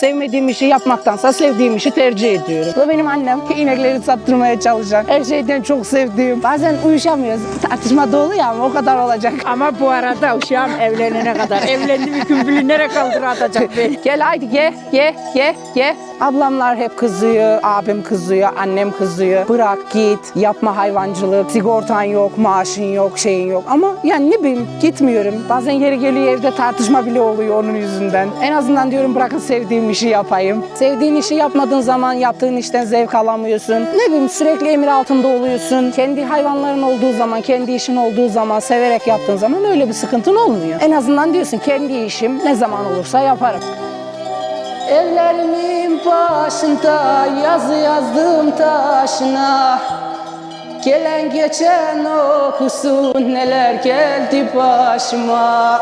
Sevmediğim işi yapmaktansa sevdiğim işi tercih ediyorum. Bu benim annem inekleri sattırmaya çalışan. Her şeyden çok sevdiğim. Bazen uyuşamıyoruz. Tartışma da oluyor ama o kadar olacak. Ama bu arada uşağım evlenene kadar evlendi bir gün bilir nereye kaldır atacak beni. Gel haydi ye, ye, ye, ye. Ablamlar hep kızıyor, abim kızıyor, annem kızıyor. Bırak git, yapma hayvancılık, sigortan yok, maaşın yok, şeyin yok. Ama yani ne bileyim gitmiyorum. Bazen yeri geliyor evde tartışma bile oluyor onun yüzünden. En azından diyorum bırakın sevdiğim işi yapayım. Sevdiğin işi yapmadığın zaman yaptığın işten zevk alamıyorsun. Ne bileyim sürekli emir altında oluyorsun. Kendi hayvanların olduğu zaman, kendi işin olduğu zaman, severek yaptığın zaman öyle bir sıkıntın olmuyor. En azından diyorsun kendi işim ne zaman olursa yaparım. Ellerimin başında yazı yazdım taşına Gelen geçen okusun neler geldi başıma